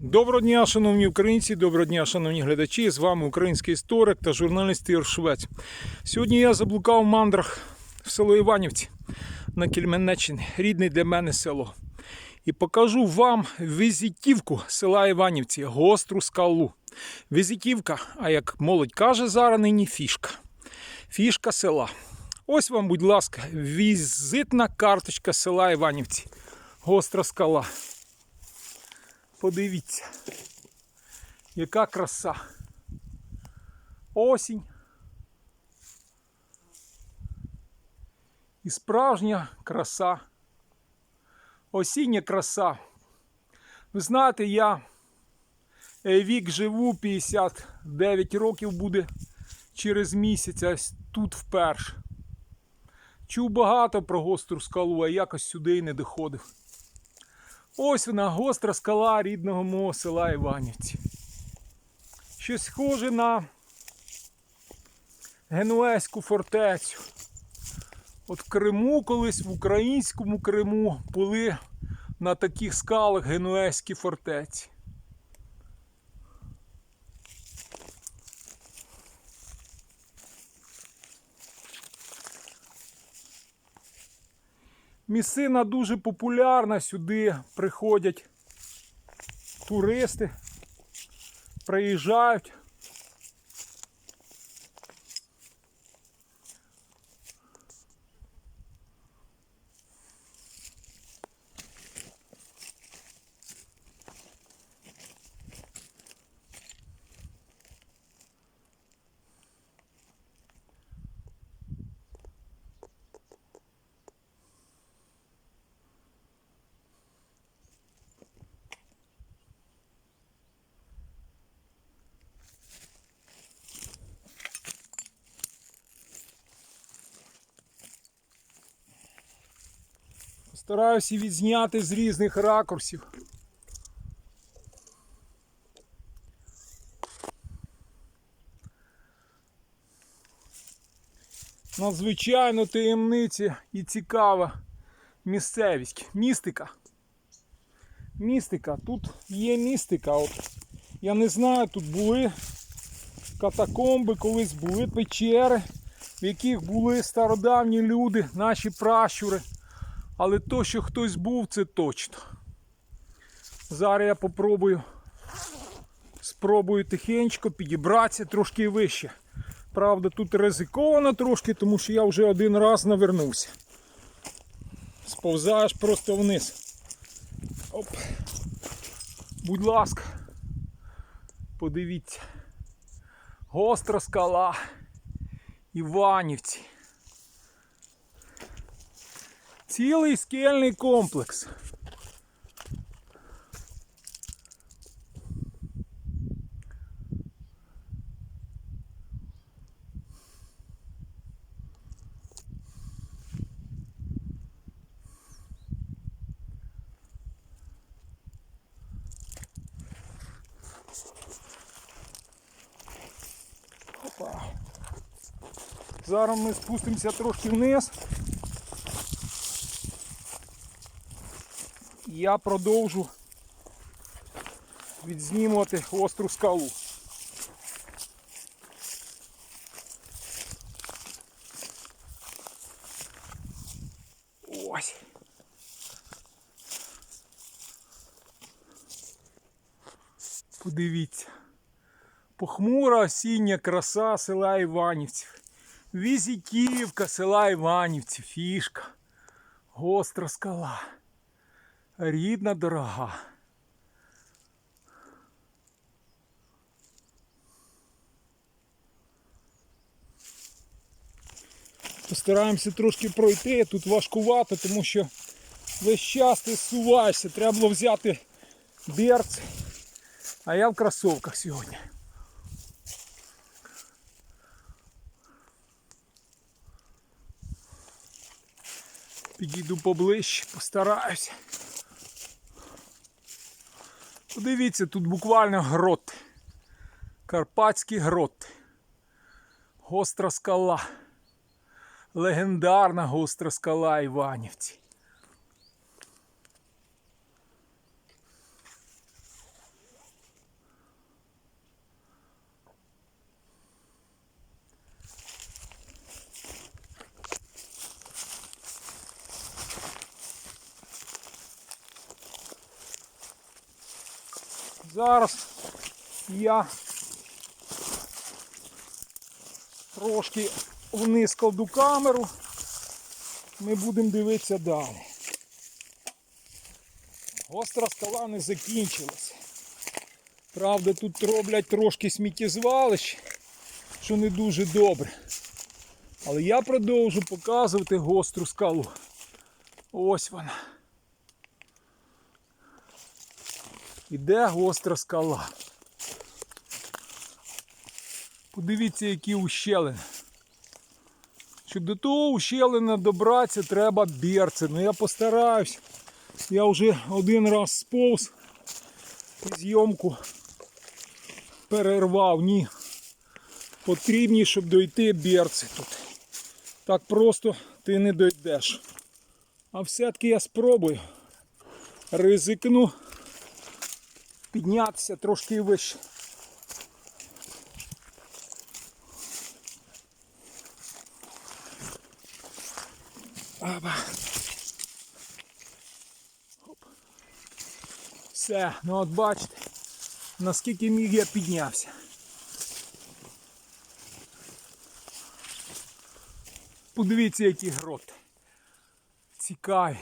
Доброго дня, шановні українці, доброго дня, шановні глядачі. З вами український історик та журналіст Ігор Швець. Сьогодні я заблукав в мандрах в село Іванівці на Кільменеччині, рідне для мене село. І покажу вам візитівку села Іванівці, гостру скалу. Візитівка, а як молодь каже зараз нині фішка. Фішка села. Ось вам, будь ласка, візитна карточка села Іванівці. Гостра скала. Подивіться, яка краса. Осінь. І справжня краса. Осіння краса. Ви знаєте, я е, вік живу 59 років буде через місяць, а тут вперше. Чув багато про гостру скалу, а якось сюди й не доходив. Ось вона гостра скала рідного мого села Іванівці. Щось схоже на Генуезьку фортецю. От в Криму колись в українському Криму були на таких скалах Генуезькі фортеці. Місцина дуже популярна, сюди приходять туристи, приїжджають. Стараюся відзняти з різних ракурсів. Надзвичайно таємниці і цікава місцевість. Містика. Містика. Тут є містика. От. Я не знаю, тут були катакомби, колись були печери, в яких були стародавні люди, наші пращури. Але то, що хтось був, це точно. Зараз я попробую. Спробую тихенько підібратися трошки вище. Правда, тут ризиковано трошки, тому що я вже один раз навернувся. Сповзаєш просто вниз. Оп. Будь ласка, подивіться. Гостра скала. Іванівці. Цілий скельний комплекс. Зараз ми спустимося трошки вниз. Я продовжу відзнімувати остру скалу. Ось. Подивіться. Похмура осіння краса села Іванівців. Візитівка села Іванівців, фішка. Гостра скала рідна дорога. Постараємося трошки пройти, тут важкувато, тому що весь час ти суваєшся, треба було взяти берц, а я в кросовках сьогодні. Підійду поближче, постараюся. Подивіться, тут буквально грот. Карпатський грот. Гостра скала. Легендарна гостра скала Іванівці. Зараз я трошки вниз кладу камеру. Ми будемо дивитися далі. Гостра скала не закінчилася. Правда, тут роблять трошки сміттєзвалищ, що не дуже добре. Але я продовжу показувати гостру скалу. Ось вона. Іде гостра скала. Подивіться, які ущелини. Щоб до того ущелина добратися, треба берці. Ну я постараюсь. Я вже один раз сповз і зйомку перервав. Ні. Потрібні, щоб дойти берці тут. Так просто ти не дойдеш. А все-таки я спробую. Ризикну піднятися трошки вище. Все, ну от бачите, наскільки міг я піднявся. Подивіться, які гроти. Цікаві.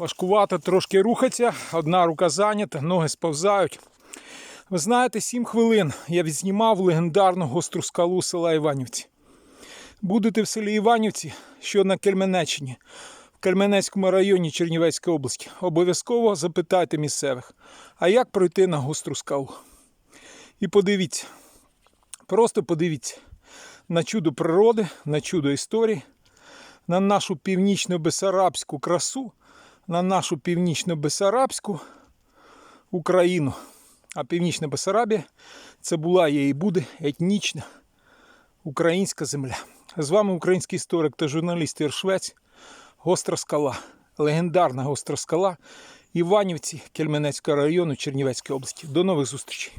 Важкувато трошки рухатися, одна рука зайнята, ноги сповзають. Ви знаєте, 7 хвилин я відзнімав легендарну гостру скалу села Іванівці. Будете в селі Іванівці, що на Кельменеччині, в Кельменецькому районі Чернівецької області. Обов'язково запитайте місцевих, а як пройти на гостру скалу. І подивіться, просто подивіться на чудо природи, на чудо історії, на нашу північно-бесарабську красу на нашу північно-бесарабську Україну. А Північна Бесарабія це була є і буде етнічна українська земля. З вами український історик та журналіст Ір Швець. Гостра скала. Легендарна гостра скала Іванівці Кельменецького району Чернівецької області. До нових зустрічей!